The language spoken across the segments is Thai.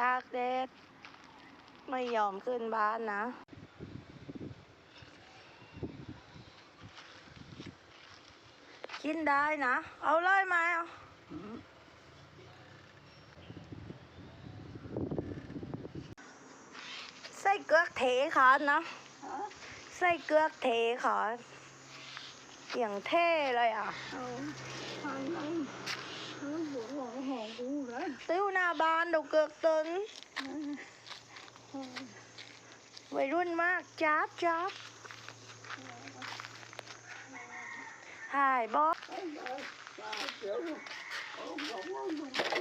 ตากแดดไม่ยอมขึ้นบ้านนะ กินได้นะ เอาเลยไหมเอาใส่เกลือเทขานนะใส่เกลือเทขานอย่างเท่เลยอะ บ้านดูเกือกตึนวัยรุ่นมากจ้าบจ้าบหายบอส ไปไปไป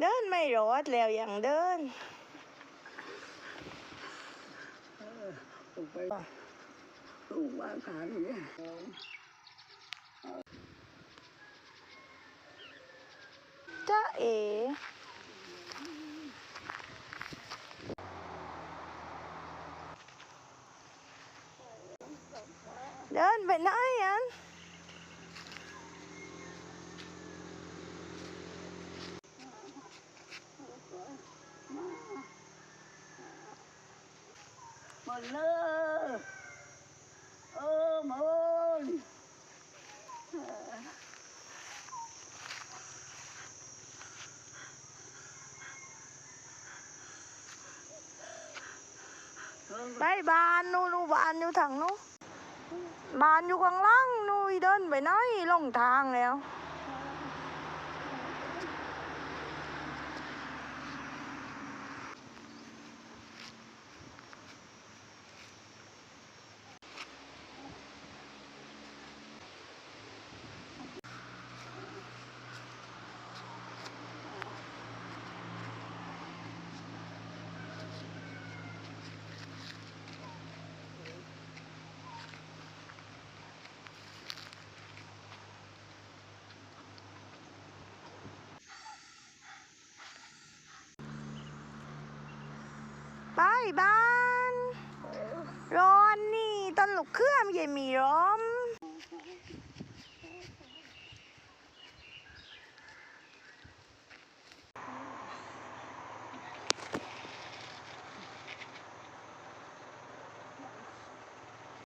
เดินไม่รอดแล้วอย่างเดินไปลูกมาขายเนี่ยจ้าเอเดินไปไหนอัน หมดเลยเออหมดไปบ้านนู่นนู่นบ้านอยู่ทางนู้นบ้านอยู่ข้างล่างนู่นเดินไปไหนลงทางแล้ บายบ้านร้อนนี่ต้นลุกเครื่องเย็นมีร้อ